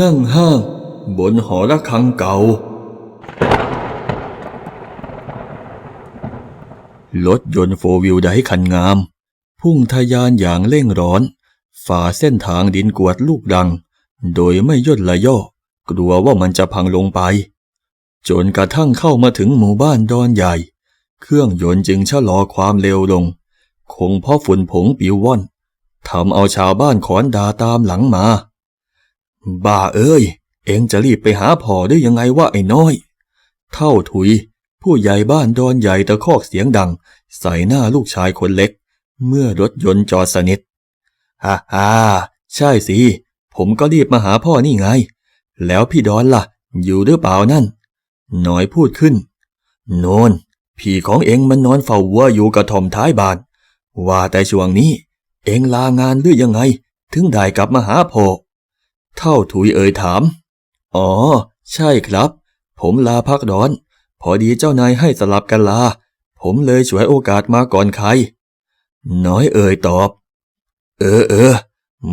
นั่งห้างบนหอระฆังเก่า รถยนต์โฟวิวได้คันงาม พุ่งทะยานอย่างเร่งร้อน ฝ่าเส้นทางดินกวดลูกดัง โดยไม่ย่นละย่อ กลัวว่ามันจะพังลงไป จนกระทั่งเข้ามาถึงหมู่บ้านดอนใหญ่ เครื่องยนต์จึงชะลอความเร็วลง คงเพราะฝุ่นผงปิวว่อนทำเอาชาวบ้านขอนดาตามหลังมา บ้าเอ้ย เอ็งจะรีบไปหาพ่อได้ยังไงวะไอ้น้อย เท่าถุย ผู้ใหญ่บ้านดอนใหญ่ตะคอกเสียงดัง ใส่หน้าลูกชายคนเล็ก เมื่อรถยนต์จอดสนิทฮ่าฮ่าใช่สิ ผมก็รีบมาหาพ่อนี่ไง แล้วพี่ดอนล่ะ อยู่หรือเปล่านั่น น้อยพูดขึ้น โนนพี่ของเอ็งมันนอนเฝ้าวัวอยู่กระทอมท้ายบ้าน ว่าแต่ช่วงนี้ เอ็งลางานหรือยังไง ถึงได้กลับมาหาพ่อ เท่าถุยเอ่ยถาม อ๋อ ใช่ครับ ผมลาพักร้อน พอดีเจ้านายให้สลับกันลา ผมเลยฉวยโอกาสมาก่อนใคร น้อยเอ่ยตอบ เออเออ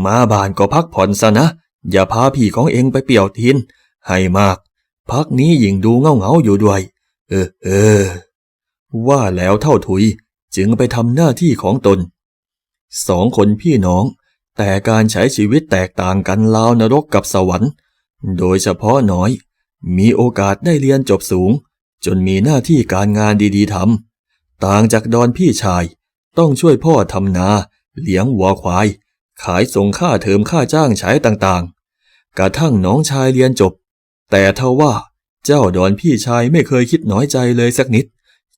มาบ้านก็พักผ่อนซะนะ อย่าพาพี่ของเองไปเปี่ยวทิน ให้มาก พักนี้ยิ่งดูเงาเงาอยู่ด้วย เออเออ ว่าแล้วเท่าถุยจึงไปทำหน้าที่ของตน สองคนพี่น้อง แต่การใช้ชีวิตแตกต่างกันลาวนรกกับสวรรค์ โดยเฉพาะน้อย มีโอกาสได้เรียนจบสูง จนมีหน้าที่การงานดีๆทำต่างจากดอนพี่ชาย ต้องช่วยพ่อทำนา เลี้ยงวัวควาย ขายส่งค่าเทอมค่าจ้างใช้ต่างๆ กระทั่งน้องชายเรียนจบ แต่เท่าว่าเจ้าดอนพี่ชายไม่เคยคิดน้อยใจเลยสักนิด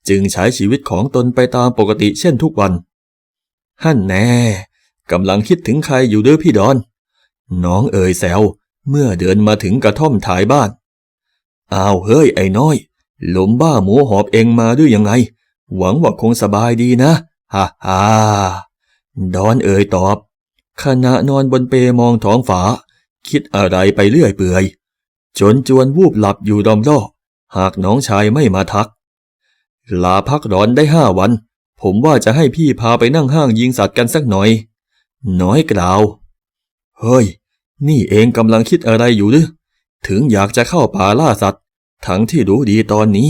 จึงใช้ชีวิตของตนไปตามปกติเช่นทุกวันฮั่นแน่ กำลังคิดถึงใครอยู่เด้อพี่ดอน น้องเอ่ยแซวเมื่อเดินมาถึงกระท่อมถ่ายบ้าน อ้าวเฮ้ยไอ้น้อยหลมบ้าหมูหอบเองมาด้วยยังไง หวังว่าคงสบายดีนะ ฮ่าฮ่าดอนเอ่ยตอบ ขณะนอนบนเปมองท้องฟ้าคิดอะไรไปเรื่อยเปื่อย จนจวนวูบหลับอยู่ดอมล่อหากน้องชายไม่มาทัก ลาพักร้อนได้ห้าวัน ผมว่าจะให้พี่พาไปนั่งห้างยิงสัตว์กันสักหน่อย น้อยกล่าว เฮ้ย นี่เองกำลังคิดอะไรอยู่หรือ ถึงอยากจะเข้าป่าล่าสัตว์ ทั้งที่รู้ดีตอนนี้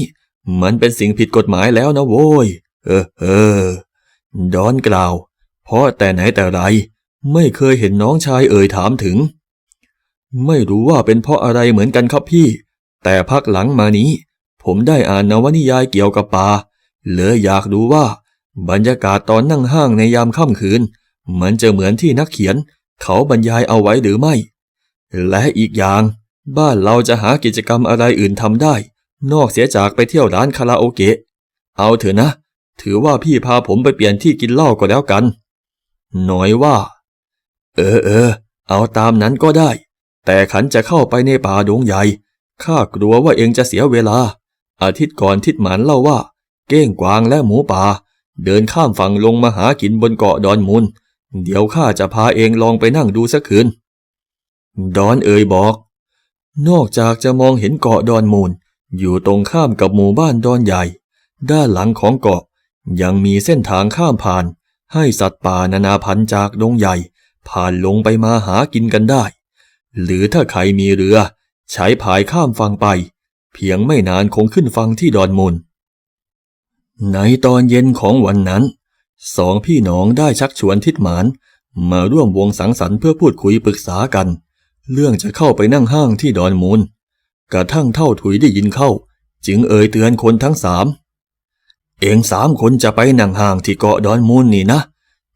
มันเป็นสิ่งผิดกฎหมายแล้วนะโว้ย เออเออ ดอนกล่าว เพราะแต่ไหนแต่ไร ไม่เคยเห็นน้องชายเอ่ยถามถึง ไม่รู้ว่าเป็นเพราะอะไรเหมือนกันครับพี่ แต่พักหลังมานี้ ผมได้อ่านนวนิยายเกี่ยวกับป่าเลยอยากดูว่า บรรยากาศตอนนั่งห้างในยามค่ำคืน มันจะเหมือนที่นักเขียน เขาบรรยายเอาไว้หรือไม่ และอีกอย่าง บ้านเราจะหากิจกรรมอะไรอื่นทำได้ นอกเสียจากไปเที่ยวร้านคาราโอเกะ เอาเถอะนะ ถือว่าพี่พาผมไปเปลี่ยนที่กินเหล้าก็แล้วกันน้อยว่า เออเออ เอาตามนั้นก็ได้ แต่ขันจะเข้าไปในป่าดงใหญ่ ข้ากลัวว่าเองจะเสียเวลา อาทิตย์ก่อนทิดหมันเล่าว่า เก้งกวางและหมูป่า เดินข้ามฝั่งลงมาหากินบนเกาะดอนมูล เดี๋ยวข้าจะพาเองลองไปนั่งดูสักคืน ดอนเอ่ยบอก นอกจากจะมองเห็นเกาะดอนมูล อยู่ตรงข้ามกับหมู่บ้านดอนใหญ่ ด้านหลังของเกาะยังมีเส้นทางข้ามผ่าน ให้สัตว์ป่านานาพันธุ์จากดงใหญ่ ผ่านลงไปมาหากินกันได้ หรือถ้าใครมีเรือ ใช้พายข้ามฝั่งไป เพียงไม่นานคงขึ้นฝั่งที่ดอนมูลในตอนเย็นของวันนั้น สองพี่น้องได้ชักชวนทิดหมาน มาร่วมวงสังสรรค์เพื่อพูดคุยปรึกษากัน เรื่องจะเข้าไปนั่งห้างที่ดอนมูล กระทั่งเท่าถุยได้ยินเข้า จึงเอ่ยเตือนคนทั้งสามเองสามคนจะไปนั่งห้างที่เกาะดอนมูลนี่นะ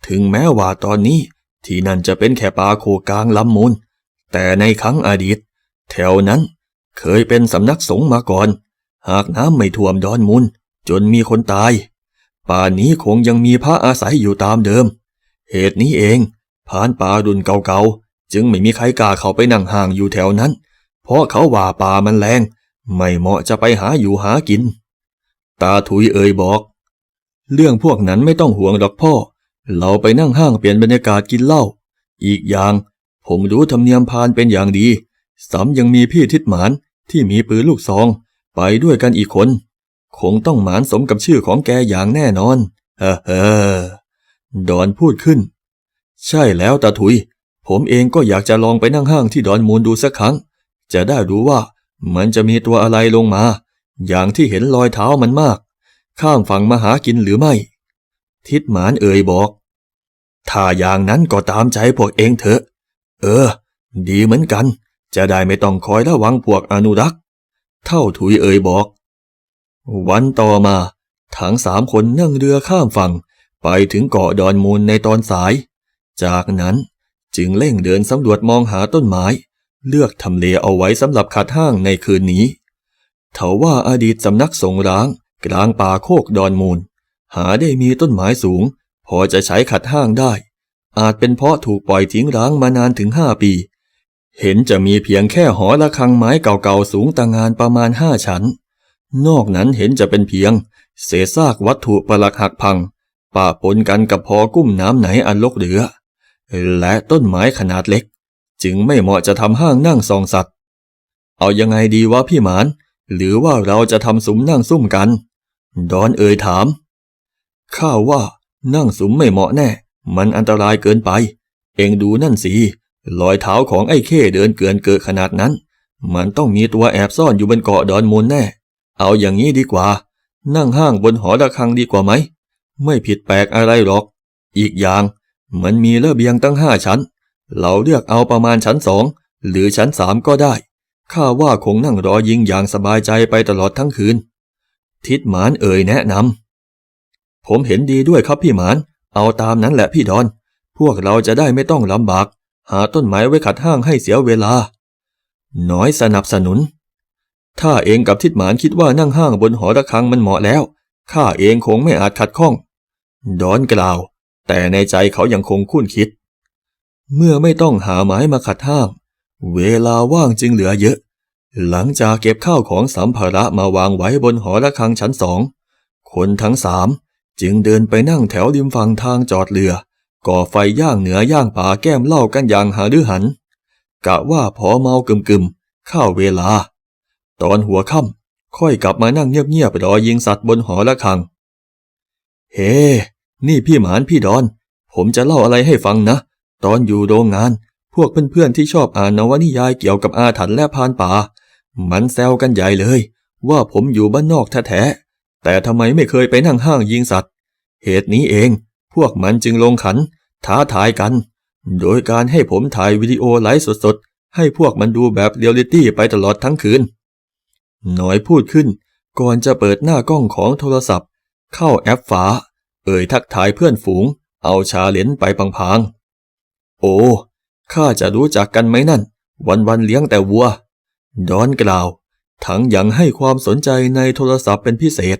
ถึงแม้ว่าตอนนี้ที่นั่นจะเป็นแค่ป่าโคกลางลำมูล แต่ในครั้งอดีต แถวนั้นเคยเป็นสำนักสงฆ์มาก่อน หากน้ำไม่ท่วมดอนมูลจนมีคนตาย ป่านนี้คงยังมีพระอาศัยอยู่ตามเดิม เหตุนี้เองผ่านป่ารุ่นเก่าๆ จึงไม่มีใครกล้าเข้าไปนั่งห่างอยู่แถวนั้น เพราะเขาว่าป่ามันแรง ไม่เหมาะจะไปหาอยู่หากิน ตาถุยเอ่ยบอก เรื่องพวกนั้นไม่ต้องห่วงดอกพ่อ เราไปนั่งห้างเปลี่ยนบรรยากาศกินเหล้า อีกอย่าง ผมรู้ธรรมเนียมพานเป็นอย่างดีสำยังมีพี่ทิดหมานที่มีปืนลูกซอง ไปด้วยกันอีกคน คงต้องหมานสมกับชื่อของแกอย่างแน่นอนเฮ้อเฮ้อดอนพูดขึ้น ใช่แล้วตาถุย ผมเองก็อยากจะลองไปนั่งห้างที่ดอนมูลดูสักครั้ง จะได้รู้ว่ามันจะมีตัวอะไรลงมา อย่างที่เห็นรอยเท้ามันมาก ข้ามฝั่งมาหากินหรือไม่ ทิดหมานเอ่ยบอก ถ้าอย่างนั้นก็ตามใจพวกเองเถอะ เออ ดีเหมือนกัน จะได้ไม่ต้องคอยระวังพวกอนุรักษ์ เท่าถุยเอ่ยบอก วันต่อมาทั้งสามคนนั่งเรือข้ามฝั่ง ไปถึงเกาะดอนมูลในตอนสาย จากนั้นจึงเร่งเดินสำรวจมองหาต้นไม้ เลือกทำเลเอาไว้สำหรับขัดห้างในคืนนี้เถาว่าอดีตสำนักสงร้าง กลางป่าโคกดอนมูล หาได้มีต้นไม้สูง พอจะใช้ขัดห้างได้ อาจเป็นเพราะถูกปล่อยทิ้งร้างมานานถึงห้าปี เห็นจะมีเพียงแค่หอระฆังไม้เก่าๆสูงต่างานประมาณห้าชั้น นอกนั้นเห็นจะเป็นเพียง เศษซากวัตถุประหลักหักพังป่าปนกันกับพอกุ้มน้ำไหนอันลกเหลือ และต้นไม้ขนาดเล็ก จึงไม่เหมาะจะทำห้างนั่งสองสัตว์ เอายังไงดีวะพี่หมาน หรือว่าเราจะทำสุมนั่งซุ่มกัน ดอนเอ่ยถาม ข้าว่านั่งสุมไม่เหมาะแน่ มันอันตรายเกินไป เองดูนั่นสิรอยเท้าของไอ้เข้เดินเกินเกิดขนาดนั้น มันต้องมีตัวแอบซ่อนอยู่บนเกาะดอนมูลแน่ เอาอย่างนี้ดีกว่า นั่งห้างบนหอระฆังดีกว่าไหม ไม่ผิดแปลกอะไรหรอก อีกอย่างมันมีระเบียงตั้งห้าชั้น เราเลือกเอาประมาณชั้นสองหรือชั้นสามก็ได้ ข้าว่าคงนั่งรอยิงอย่างสบายใจไปตลอดทั้งคืน ทิดหมานเอ่ยแนะนำ ผมเห็นดีด้วยครับพี่หมาน เอาตามนั้นแหละพี่ดอน พวกเราจะได้ไม่ต้องลำบาก หาต้นไม้ไว้ขัดห้างให้เสียเวลา น้อยสนับสนุน ถ้าเองกับทิดหมานคิดว่านั่งห้างบนหอระฆังมันเหมาะแล้ว ข้าเองคงไม่อาจขัดข้อง ดอนกล่าว แต่ในใจเขายังคงคุ้นคิด เมื่อไม่ต้องหาไม้มาขัดห้าง เวลาว่างจึงเหลือเยอะ หลังจากเก็บข้าวของสัมภาระมาวางไว้บนหอระฆังชั้นสอง คนทั้งสามจึงเดินไปนั่งแถวริมฝั่งทางจอดเรือ ก่อไฟย่างเหนือย่างป่าแก้มเหล้ากันอย่างหาดือหัน กะว่าพอเมากึมๆข้าเวลา ตอนหัวค่ำค่อยกลับมานั่งเงียบๆรอยิงสัตว์บนหอระฆัง เฮ้นี่พี่หมานพี่ดอน ผมจะเล่าอะไรให้ฟังนะ ตอนอยู่โรงงาน พวกเพื่อนๆที่ชอบอ่านนวนิยายเกี่ยวกับอาถรรพ์และพานป่า มันแซวกันใหญ่เลย ว่าผมอยู่บ้านนอกแท้ๆแต่ทำไมไม่เคยไปนั่งห้างยิงสัตว์ เหตุนี้เอง พวกมันจึงลงขัน ท้าทายกัน โดยการให้ผมถ่ายวิดีโอไลฟ์สดๆให้พวกมันดูแบบเรียลลิตี้ไปตลอดทั้งคืน หน่อยพูดขึ้น ก่อนจะเปิดหน้ากล้องของโทรศัพท์ เข้าแอปฟ้า เอ่ยทักทายเพื่อนฝูง เอาชาเลนไปพังๆ โอ้ข้าจะรู้จักกันไหมนั่น วันๆเลี้ยงแต่วัว ดอนกล่าว ทั้งยังให้ความสนใจในโทรศัพท์เป็นพิเศษ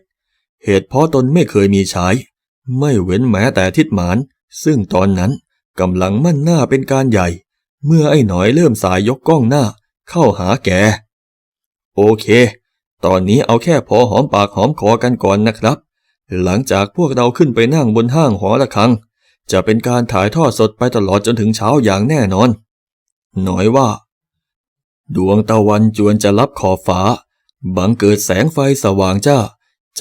เหตุเพราะตนไม่เคยมีใช้ไม่เว้นแม้แต่ทิดหมาน ซึ่งตอนนั้นกำลังมั่นหน้าเป็นการใหญ่ เมื่อไอ้หน่อยเริ่มสายยกกล้องหน้า เข้าหาแก โอเค ตอนนี้เอาแค่พอหอมปากหอมคอกันก่อนนะครับ หลังจากพวกเราขึ้นไปนั่งบนห้างหอระฆัง จะเป็นการถ่ายทอดสดไปตลอดจนถึงเช้าอย่างแน่นอน หน่อยว่า ดวงตะวันจวนจะรับขอบฟ้า บังเกิดแสงไฟสว่างจ้า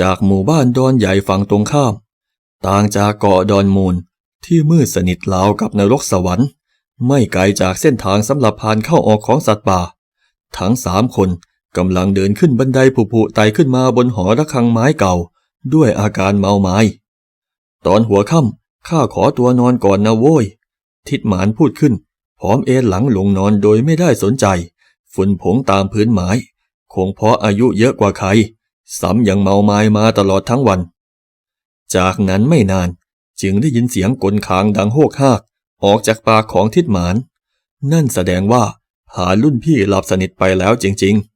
จากหมู่บ้านดอนใหญ่ฝั่งตรงข้าม ต่างจากเกาะดอนมูลที่มืดสนิทราวกับนรกสวรรค์ ไม่ไกลจากเส้นทางสำหรับผ่านเข้าออกของสัตว์ป่า ทั้งสามคน กำลังเดินขึ้นบันไดผุๆไต่ขึ้นมาบนหอระฆังไม้เก่า ด้วยอาการเมาไม้ตอนหัวค่ำข้าขอตัวนอนก่อนนะโว้ย ทิดหมานพูดขึ้น พร้อมเอนหลังลงนอนโดยไม่ได้สนใจ ฝุ่นผงตามพื้นไม้คงเพราะอายุเยอะกว่าใครซ้ำยังเมาไม้มาตลอดทั้งวัน จากนั้นไม่นานจึงได้ยินเสียงกลคางดังโฮกฮากออกจากปากของทิดหมาน นั่นแสดงว่าผารุ่นพี่หลับสนิทไปแล้วจริงๆ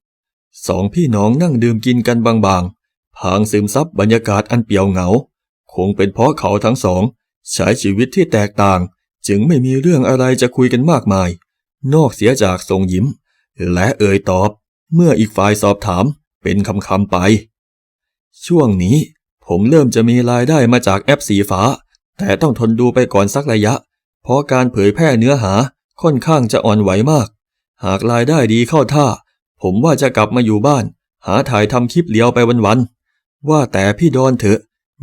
สองพี่น้องนั่งดื่มกินกันบางๆ พางซึมซับบรรยากาศอันเปียวเหงา คงเป็นเพราะเขาทั้งสอง ใช้ชีวิตที่แตกต่าง จึงไม่มีเรื่องอะไรจะคุยกันมากมาย นอกเสียจากทรงยิ้ม และเอ่ยตอบ เมื่ออีกฝ่ายสอบถามเป็นคำๆไป ช่วงนี้ผมเริ่มจะมีรายได้มาจากแอปสีฟ้า แต่ต้องทนดูไปก่อนสักระยะ เพราะการเผยแพร่เนื้อหาค่อนข้างจะอ่อนไหวมาก หากรายได้ดีเข้าท่า ผมว่าจะกลับมาอยู่บ้าน หาถ่ายทำคลิปเลี้ยวไปวันๆ ว่าแต่พี่ดอนเถอะ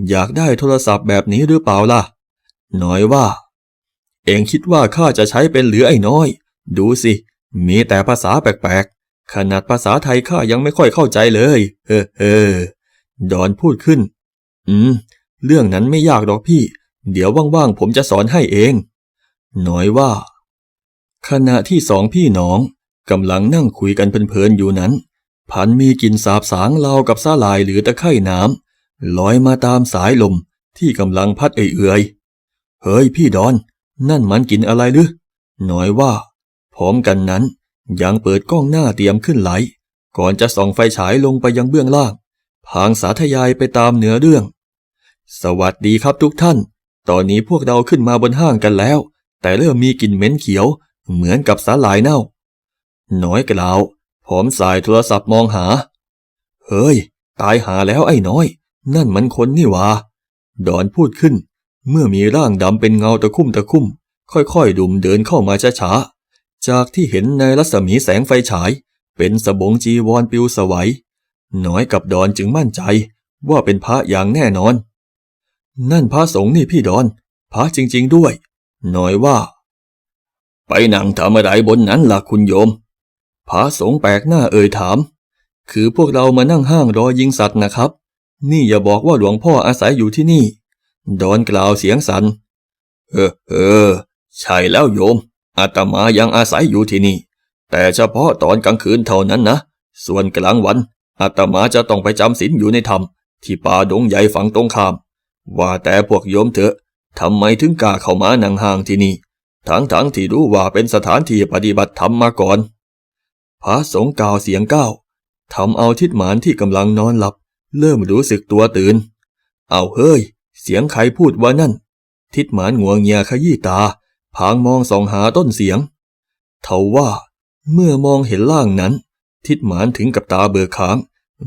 อยากได้โทรศัพท์แบบนี้หรือเปล่าล่ะ น้อยว่า เองคิดว่าข้าจะใช้เป็นหรือไอ้น้อย ดูสิ มีแต่ภาษาแปลกๆ ขนาดภาษาไทยข้ายังไม่ค่อยเข้าใจเลยเออเออดอนพูดขึ้น อืม เรื่องนั้นไม่ยากหรอกพี่ เดี๋ยวว่างๆผมจะสอนให้เอง น้อยว่า ขณะที่สองพี่น้อง กำลังนั่งคุยกันเพลินๆอยู่นั้น พันมีกลิ่นสาบสางรากับสาลายหรือตะไคร่น้ำลอยมาตามสายลมที่กำลังพัดเอื่อยเฮ้ยพี่ดอน นั่นมันกินอะไรหรือน้อยว่า พร้อมกันนั้นยังเปิดกล้องหน้าเตรียมขึ้นไหล ก่อนจะส่องไฟฉายลงไปยังเบื้องล่าง พางสาธยายไปตามเนื้อเรื่อง สวัสดีครับทุกท่าน ตอนนี้พวกเราขึ้นมาบนห้างกันแล้ว แต่เริ่มมีกลิ่นเหม็นเขียว เหมือนกับสาหร่ายเน่า น้อยกล่าวพร้อมสายโทรศัพท์มองหา เฮ้ย ตายหาแล้วไอ้น้อย นั่นมันคนนี่หวาดอนพูดขึ้น เมื่อมีร่างดำเป็นเงาตะคุ่มตะคุ่ม ค่อยๆ ดุมเดินเข้ามาช้าๆ จากที่เห็นในรัศมีแสงไฟฉาย เป็นสบงจีวรปิวสวัยน้อยกับดอนจึงมั่นใจว่าเป็นพระอย่างแน่นอน นั่นพระสงฆ์นี่พี่ดอน พระจริง ๆ ด้วย น้อยว่า ไปนั่งทำอะไรบนนั้นล่ะคุณโยม พระสงแปลกหน้าเอ่ยถาม คือพวกเรามานั่งห้างรอยิงสัตว์นะครับ นี่อย่าบอกว่าหลวงพ่ออาศัยอยู่ที่นี่ ดอนกล่าวเสียงสัน่นเออเออ ใช่แล้วโยม อาตมายังอาศัยอยู่ที่นี่ แต่เฉพาะตอนกลางคืนเท่านั้นนะ ส่วนกลางวัน อาตมาจะต้องไปจำศีลอยู่ในธรรม ที่ป่าดงใหญ่ฝั่งตรงข้าม ว่าแต่พวกโยมเถอะทำไมถึงกล้าเข้ามานั่งห้างที่นี่ ทั้งๆทที่รู้ว่าเป็นสถานที่ปฏิบัติธรรมมาก่อน พระสงฆ์กล่าวเสียงก้าวทำเอาทิดหมานที่กำลังนอนหลับ เริ่มรู้สึกตัวตื่น เอาเฮ้ย เสียงใครพูดว่านั่น ทิดหมานงัวงเงียขยี้ตา พางมองส่องหาต้นเสียงเทว่าเมื่อมองเห็นล่างนั้น ทิดหมานถึงกับตาเบิกขาง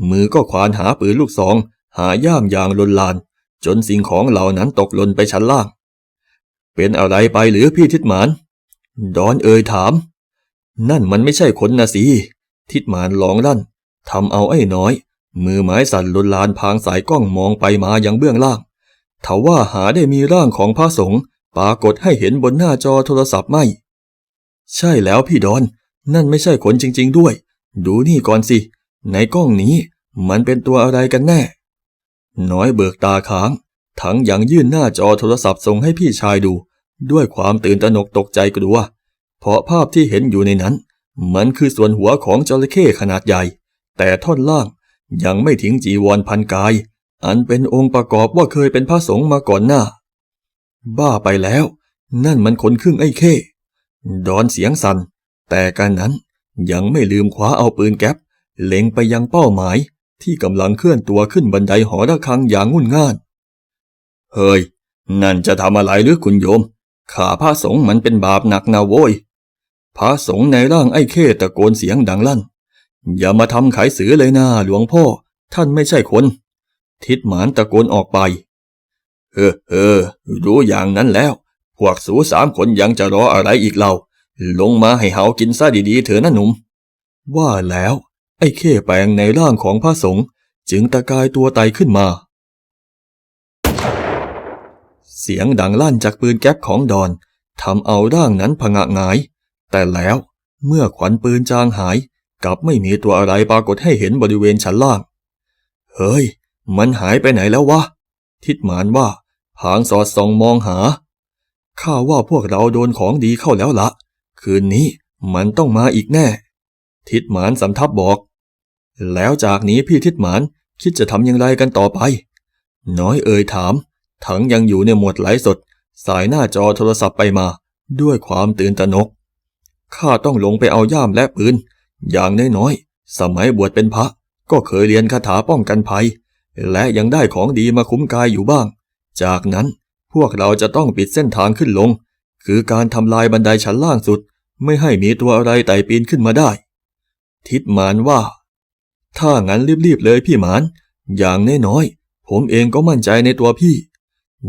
มือก็ควานหาปืนลูกซอง หาย่ามอย่างลนลาน จนสิ่งของเหล่านั้นตกหล่นไปชั้นล่าง เป็นอะไรไปหรือพี่ทิดหมาน ดอนเอ่ยถาม นั่นมันไม่ใช่คนนะสิ ทิดหมานลองลั่นทำเอาไอ้น้อย มือไม้สั่นลนลานพางสายกล้องมองไปมายังเบื้องล่างทว่าหาได้มีร่างของพระสงฆ์ปรากฏให้เห็นบนหน้าจอโทรศัพท์ไม่ ใช่แล้วพี่ดอน นั่นไม่ใช่คนจริง ๆ ด้วย ดูนี่ก่อนสิ ในกล้องนี้มันเป็นตัวอะไรกันแน่ น้อยเบิกตาค้าง ทั้งยังยื่นหน้าจอโทรศัพท์ส่งให้พี่ชายดู ด้วยความตื่นตระหนกตกใจกลัว เพราะภาพที่เห็นอยู่ในนั้น มันคือส่วนหัวของจระเข้ขนาดใหญ่ แต่ท่อนล่างยังไม่ทิ้งจีวรพันกาย อันเป็นองค์ประกอบว่าเคยเป็นพระสงฆ์มาก่อนหน้า บ้าไปแล้ว นั่นมันคนครึ่งไอ้เข้ดอนเสียงสัน่นแต่การนั้นยังไม่ลืมคว้าเอาปืนแก๊ปเล็งไปยังเป้าหมายที่กำลังเคลื่อนตัวขึ้นบันไดหอระฆังอย่างงุ่นง่าน เฮ้ย นั่นจะทำอะไรหรือคุณโยม ข่าพระสงฆ์มันเป็นบาปหนักนาโว้ย พระสงฆ์ในร่างไอ้เข้ตะโกนเสียงดังลั่น อย่ามาทำขายสือเลยนาหลวงพ่อ ท่านไม่ใช่คน ทิดหมานตะโกนออกไป เออเออ รู้อย่างนั้นแล้ว พวกสูสามคนยังจะรออะไรอีกเล่าลงมาให้เฮากินซะดีๆเถอะนะหนุ่ม ว่าแล้ว ไอ้เข้แปลงในร่างของพระสงฆ์จึงตะกายตัวไตขึ้นมา เสียงดังลั่นจากปืนแก๊ปของดอนทำเอาร่างนั้นผงะหงาย แต่แล้วเมื่อขวัญปืนจางหายกลับไม่มีตัวอะไรปรากฏให้เห็นบริเวณชั้นล่าง เฮ้ย มันหายไปไหนแล้ววะ ทิดหมานว่าพางสอดส่องมองหา ข้าว่าพวกเราโดนของดีเข้าแล้วละ คืนนี้มันต้องมาอีกแน่ ทิดหมานสำทับบอก แล้วจากนี้พี่ทิดหมานคิดจะทำอย่างไรกันต่อไป น้อยเอ่ยถาม ทั้งยังอยู่ในหมวดไหลสด สายหน้าจอโทรศัพท์ไปมา ด้วยความตื่นตระหนก ข้าต้องลงไปเอาย่ามและปืน อย่างน้อยๆ สมัยบวชเป็นพระ ก็เคยเรียนคาถาป้องกันภัย และยังได้ของดีมาคุ้มกายอยู่บ้าง จากนั้นพวกเราจะต้องปิดเส้นทางขึ้นลง คือการทำลายบันไดชั้นล่างสุด ไม่ให้มีตัวอะไรไต่ปีนขึ้นมาได้ ทิดหมานว่า ถ้างั้นรีบๆเลยพี่หมาน อย่างน้อยๆ ผมเองก็มั่นใจในตัวพี่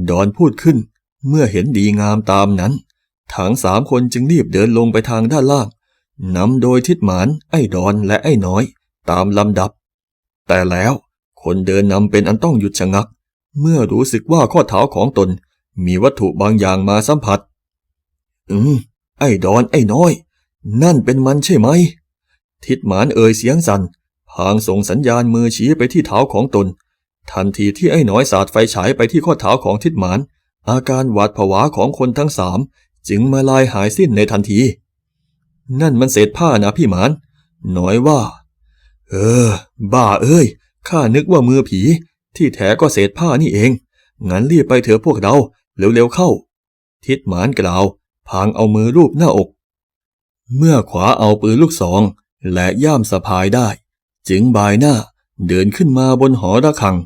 ดอนพูดขึ้นเมื่อเห็นดีงามตามนั้น ทั้งสามคนจึงรีบเดินลงไปทางด้านล่างนำโดยทิดหมาน ไอ้ดอนและไอ้น้อย ตามลำดับ แต่แล้วคนเดินนำเป็นอันต้องหยุดชะงัก เมื่อรู้สึกว่าข้อเท้าของตน มีวัตถุบางอย่างมาสัมผัส อืม ไอ้ดอนไอ้น้อย นั่นเป็นมันใช่ไหม ทิดหมานเอ่ยเสียงสัน่นพางส่งสัญญาณมือชี้ไปที่เท้าของตน ทันทีที่ไอ้น้อยสาดไฟฉายไปที่ข้อเท้าของทิดหมาน อาการหวาดผวาของคนทั้งสาม จึงมาลายหายสิ้นในทันที นั่นมันเศษผ้านะพี่หมาน น้อยว่า เออ บ้าเอ้ย ข้านึกว่ามือผี ที่แท้ก็เศษผ้านี่เอง งั้นรีบไปเถอะพวกเรา เร็วๆเข้า ทิดหมานกล่าว พางเอามือรูปหน้าอก เมื่อขวาเอาปืนลูกซอง และย่ามสะพายได้ จึงบายหน้าเดินขึ้นมาบนหอระฆัง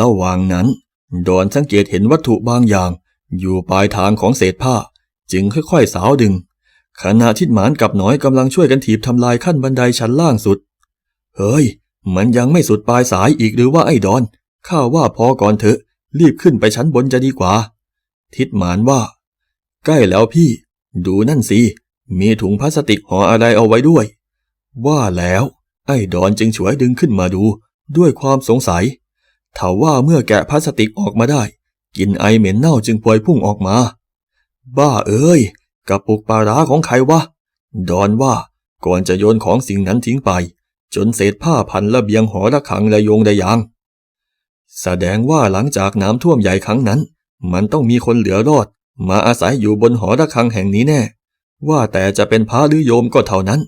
ระหว่างนั้น ดอนสังเกตเห็นวัตถุบางอย่าง อยู่ปลายทางของเศษผ้า จึงค่อยๆสาวดึง ขณะทิดหมานกับหน้อยกำลังช่วยกันถีบทำลายขั้นบันไดชั้นล่างสุด เฮ้ย มันยังไม่สุดปลายสายอีกหรือว่าไอ้ดอน ข้าว่าพอก่อนเถอะ รีบขึ้นไปชั้นบนจะดีกว่า ทิดหมานว่า ใกล้แล้วพี่ ดูนั่นสิ มีถุงพลาสติกห่ออะไรเอาไว้ด้วย ว่าแล้ว ไอ้ดอนจึงฉวยดึงขึ้นมาดู ด้วยความสงสัยถ้าว่าเมื่อแกะพลาสติกออกมาได้กลินไอเหม็นเน่าจึงพวยพุ่งออกมา บ้าเอ้ยกระปุกปลาร้าของใครวะ ดอนว่าก่อนจะโยนของสิ่งนั้นทิ้งไป จนเศษผ้าพันระเบียงหอระฆังระโยงได้ยาง แสดงว่าหลังจากน้ำท่วมใหญ่ครั้งนั้น มันต้องมีคนเหลือรอด มาอาศัยอยู่บนหอระฆังแห่งนี้แน่ ว่าแต่จะเป็นพระหรือโยมก็เท่านั้น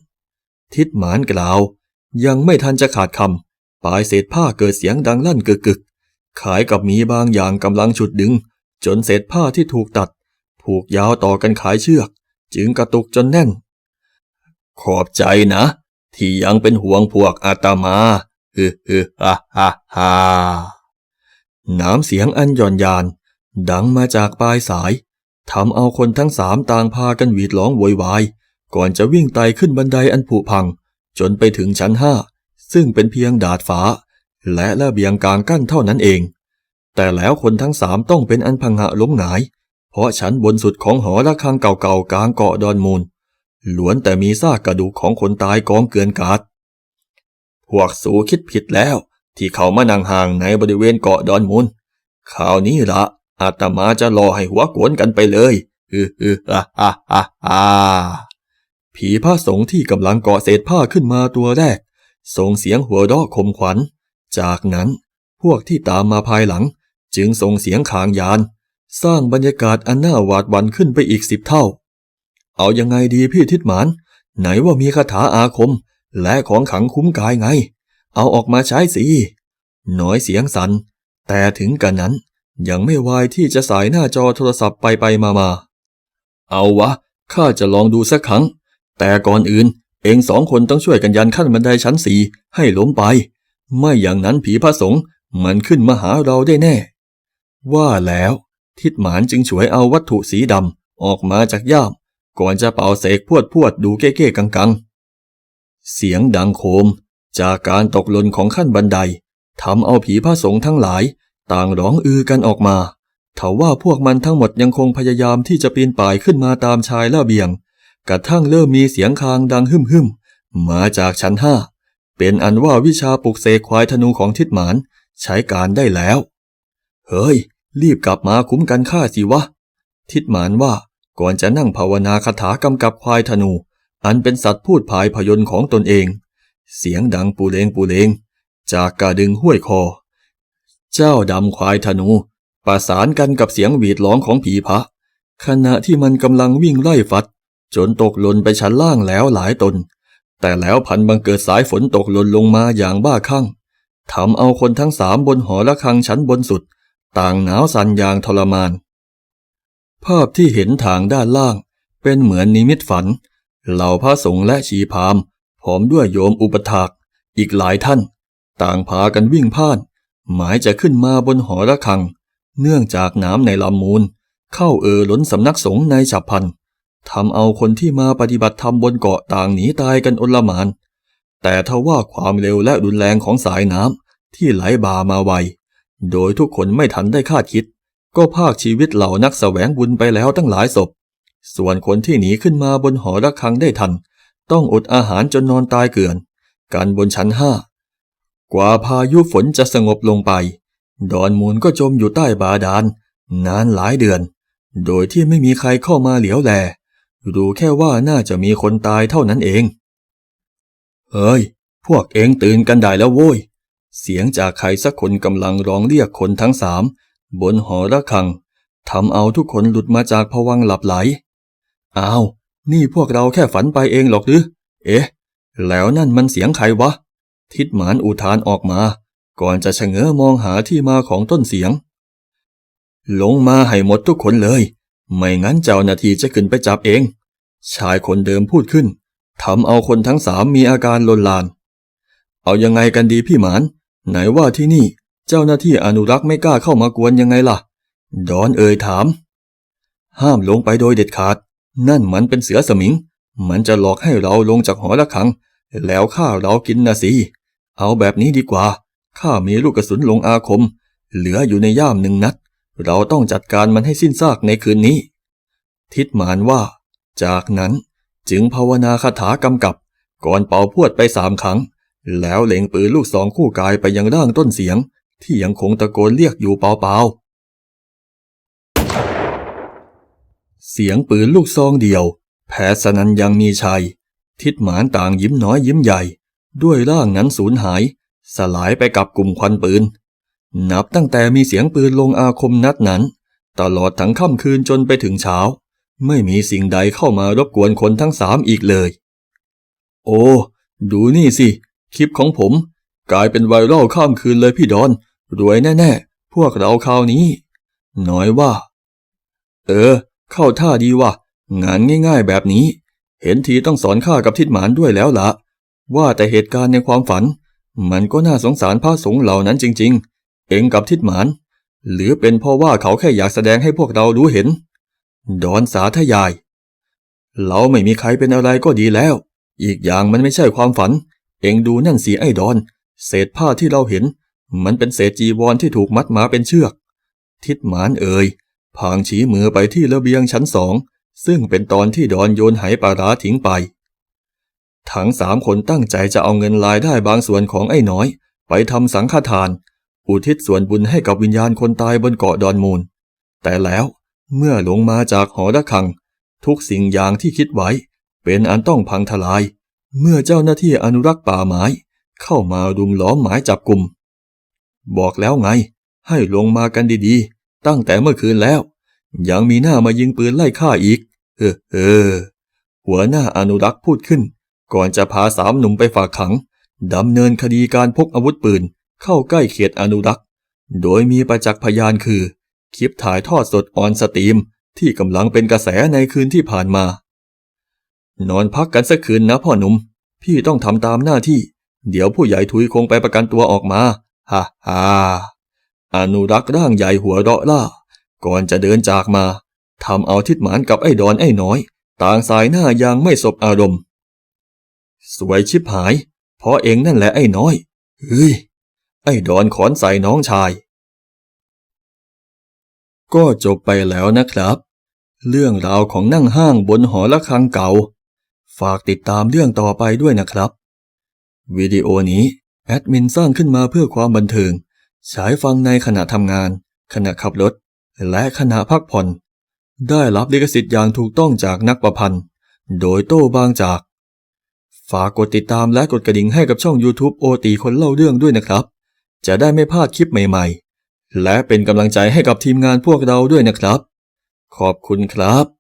ทิดหมานกล่าว ยังไม่ทันจะขาดคำปลายเศษผ้าเกิดเสียงดังลั่นกึกกึกขายกับมีบางอย่างกำลังฉุดดึง จนเศษผ้าที่ถูกตัด ผูกยาวต่อกันขายเชือก จึงกระตุกจนแน่น ขอบใจนะ ที่ยังเป็นห่วงพวกอาตมาฮึฮึฮ่าฮ่าฮ่าน้ำเสียงอันหย่อนยาน ดังมาจากปลายสายทำเอาคนทั้งสามต่างพากันหวีดร้องโวยวาย ก่อนจะวิ่งไต่ขึ้นบันไดอันผุพัง จนไปถึงชั้นห้า ซึ่งเป็นเพียงดาดฟ้า และระเบียงกลางกั้นเท่านั้นเอง แต่แล้วคนทั้งสามต้องเป็นอันพังหะล้มหงาย เพราะชั้นบนสุดของหอระฆังเก่าๆกลางเกาะดอนมูลล้วนแต่มีซากกระดูกของคนตายกองเกลื่อนกาดพวกสูคิดผิดแล้ว ที่เขามานั่งห่างในบริเวณเกาะดอนมูลข่าวนี้ละอาตมาจะรอให้หัวโกวนกันไปเลยฮือฮือฮ่าฮ่าฮ่าฮ่าผีพระสงฆ์ที่กำลังเกาะเศษผ้าขึ้นมาตัวแรก ส่งเสียงหัวเราะคมขวัญ จากนั้นพวกที่ตามมาภายหลัง จึงส่งเสียงขางยาน สร้างบรรยากาศอันน่าหวาดหวั่นขึ้นไปอีกสิบเท่า เอายังไงดีพี่ทิดหมาน ไหนว่ามีคาถาอาคม และของขังคุ้มกายไง เอาออกมาใช้สิ น้อยเสียงสัน่น แต่ถึงกันนั้นยังไม่วายที่จะสายหน้าจอโทรศัพท์ไปไปมามา เอาวะ ข้าจะลองดูสักครั้ง แต่ก่อนอื่น เองสองคนต้องช่วยกันยันขั้นบันไดชั้นสี่ให้ล้มไป ไม่อย่างนั้นผีพระสงฆ์มันขึ้นมาหาเราได้แน่ ว่าแล้ว ทิดหมานจึงฉวยเอาวัตถุสีดำออกมาจากย่าม ก่อนจะเป่าเสกพวดพวดดูเก้ๆกังๆเสียงดังโคมจากการตกหล่นของขั้นบันไดทำเอาผีพระสงฆ์ทั้งหลาย ต่างร้องอือกันออกมาถาว่าพวกมันทั้งหมดยังคงพยายามที่จะปีนป่ายขึ้นมาตามชายละเบียง กระทั่งเริ่มมีเสียงคางดังหึ่มหึมมาจากชั้นห้า เป็นอันว่าวิชาปลุกเสกควายธนูของทิดหมานใช้การได้แล้ว เฮ้ย รีบกลับมาคุ้มกันข้าสิวะ ทิดหมานว่าก่อนจะนั่งภาวนาคาถากำกับควายธนู อันเป็นสัตว์พูดภายพยนต์ของตนเอง เสียงดังปูเลงปูเลง จากกระดึงห้วยคอ เจ้าดำควายธนู ประสานกันกับเสียงหวีดร้องของผีพระ ขณะที่มันกำลังวิ่งไล่ฟัด จนตกหล่นไปชั้นล่างแล้วหลายตน แต่แล้วพันบังเกิดสายฝนตกหล่นลงมาอย่างบ้าคลั่งทำเอาคนทั้งสามบนหอระฆังชั้นบนสุด ต่างหนาวสั่นอย่างทรมาน ภาพที่เห็นทางด้านล่าง เป็นเหมือนนิมิตฝัน เหล่าพระสงฆ์และชีพามพร้อมด้วยโยมอุปถากอีกหลายท่าน ต่างพากันวิ่งพ่าน หมายจะขึ้นมาบนหอระฆัง เนื่องจากน้ำในลำมูล เข้าเอ่อล้นสำนักสงฆ์ในฉับพลันทำเอาคนที่มาปฏิบัติธรรมบนเกาะต่างหนีตายกันอลหมาน แต่ทว่าความเร็วและรุนแรงของสายน้ำที่ไหลบ่ามาไว โดยทุกคนไม่ทันได้คาดคิด ก็ภาคชีวิตเหล่านักแสวงบุญไปแล้วตั้งหลายศพ ส่วนคนที่หนีขึ้นมาบนหอระฆังได้ทัน ต้องอดอาหารจนนอนตายเกลื่อน กันบนชั้นห้ากว่าพายุฝนจะสงบลงไป ดอนมูลก็จมอยู่ใต้บาดาลนานหลายเดือน โดยที่ไม่มีใครเข้ามาเหลียวแลรู้แค่ว่าน่าจะมีคนตายเท่านั้นเอง เฮ้ย พวกเองตื่นกันได้แล้วโว้ย เสียงจากใครสักคนกำลังร้องเรียกคนทั้งสามบนหอระฆังทำเอาทุกคนหลุดมาจากภวังหลับไหล อ้าว นี่พวกเราแค่ฝันไปเองหรอกหรือ เอ๊ะ แล้วนั่นมันเสียงใครวะ ทิดหมานอุทานออกมา ก่อนจะชะเง้อมองหาที่มาของต้นเสียง ลงมาให้หมดทุกคนเลย ไม่งั้นเจ้าหน้าที่จะขึ้นไปจับเอง ชายคนเดิมพูดขึ้นทำเอาคนทั้งสามมีอาการลนลาน เอายังไงกันดีพี่หมาน ไหนว่าที่นี่เจ้าหน้าที่อนุรักษ์ไม่กล้าเข้ามากวนยังไงล่ะ ดอนเอ่ยถาม ห้ามลงไปโดยเด็ดขาด นั่นมันเป็นเสือสมิง มันจะหลอกให้เราลงจากหอระฆัง แล้วฆ่าเรากินนะสิ เอาแบบนี้ดีกว่า ข้ามีลูกกระสุนลงอาคม เหลืออยู่ในย่ามหนึ่งนัด เราต้องจัดการมันให้สิ้นซากในคืนนี้ ทิดหมานว่า จากนั้นจึงภาวนาคาถากำกับ ก่อนเป่าพวดไปสามครั้ง แล้วเล็งปืนลูกสองคู่กายไปยังร่างต้นเสียง ที่ยังคงตะโกนเรียกอยู่เปล่าๆ เสียงปืนลูกซองเดียวแผสนันยังมีชัย ทิดหมานต่างยิ้มน้อยยิ้มใหญ่ ด้วยร่างนั้นสูญหาย สลายไปกับกลุ่มควันปืน นับตั้งแต่มีเสียงปืนลงอาคมนัดนั้น ตลอดทั้งค่ำคืนจนไปถึงเช้า ไม่มีสิ่งใดเข้ามารบกวนคนทั้งสามอีกเลย โอ้ ดูนี่สิ คลิปของผม กลายเป็นไวรัลข้ามคืนเลยพี่ดอน รวยแน่ๆ พวกเราคราวนี้ น้อยว่า เออ เข้าท่าดีว่ะ งานง่ายๆแบบนี้ เห็นทีต้องสอนข้ากับทิดหมานด้วยแล้วละว่าแต่เหตุการณ์ในความฝัน มันก็น่าสงสารพระสงฆ์เหล่านั้นจริง ๆ เองกับทิดหมาน หรือเป็นเพราะว่าเขาแค่อยากแสดงให้พวกเรารู้เห็น ดอนสาธยาย เราไม่มีใครเป็นอะไรก็ดีแล้ว อีกอย่างมันไม่ใช่ความฝัน เองดูนั่นสีไอ้ดอน เศษผ้าที่เราเห็น มันเป็นเศษจีวรที่ถูกมัดมาเป็นเชือก ทิดหมานเอ่ยพางชี้มือไปที่ระเบียงชั้นสอง ซึ่งเป็นตอนที่ดอนโยนไหปลาร้าทิ้งไป ทั้งสามคนตั้งใจจะเอาเงินรายได้บางส่วนของไอ้น้อย ไปทำสังฆทาน อุทิศส่วนบุญให้กับวิญญาณคนตายบนเกาะดอนมูล แต่แล้วเมื่อลงมาจากหอระฆัง ทุกสิ่งอย่างที่คิดไว้ เป็นอันต้องพังทลาย เมื่อเจ้าหน้าที่อนุรักษ์ป่าไม้ เข้ามารุมล้อมหมายจับกลุ่ม บอกแล้วไง ให้ลงมากันดีๆ ตั้งแต่เมื่อคืนแล้ว ยังมีหน้ามายิงปืนไล่ฆ่าอีก เออเออ หัวหน้าอนุรักษ์พูดขึ้น ก่อนจะพาสามหนุ่มไปฝากขังดำเนินคดีการพกอาวุธปืน เข้าใกล้เขตอนุรักษ์ โดยมีประจักษ์พยานคือ คลิปถ่ายทอดสดออนสตรีมที่กำลังเป็นกระแสในคืนที่ผ่านมา นอนพักกันสักคืนนะพ่อหนุ่ม พี่ต้องทำตามหน้าที่ เดี๋ยวผู้ใหญ่ทุยคงไปประกันตัวออกมาฮ่าฮ่าอนุรักษ์ร่างใหญ่หัวเราะล่า ก่อนจะเดินจากมาทำเอาทิดหมานกับไอ้ดอนไอ้น้อย ต่างสายหน้ายังไม่สบอารมณ์ สวยชิบหาย เพราะเองนั่นแหละไอ้น้อยเฮ้ยไอ้ดอนขอนใส่น้องชาย ก็จบไปแล้วนะครับ เรื่องราวของนั่งห้างบนหอระฆังเก่า ฝากติดตามเรื่องต่อไปด้วยนะครับ วิดีโอนี้แอดมินสร้างขึ้นมาเพื่อความบันเทิงฉายฟังในขณะทำงาน ขณะขับรถ และขณะพักผ่อน ได้รับลิขสิทธิ์อย่างถูกต้องจากนักประพันธ์ โดยโต้บางจาก ฝากกดติดตามและกดกระดิ่งให้กับช่อง YouTube โอตีคนเล่าเรื่องด้วยนะครับ จะได้ไม่พลาดคลิปใหม่ๆ และเป็นกำลังใจให้กับทีมงานพวกเราด้วยนะครับ ขอบคุณครับ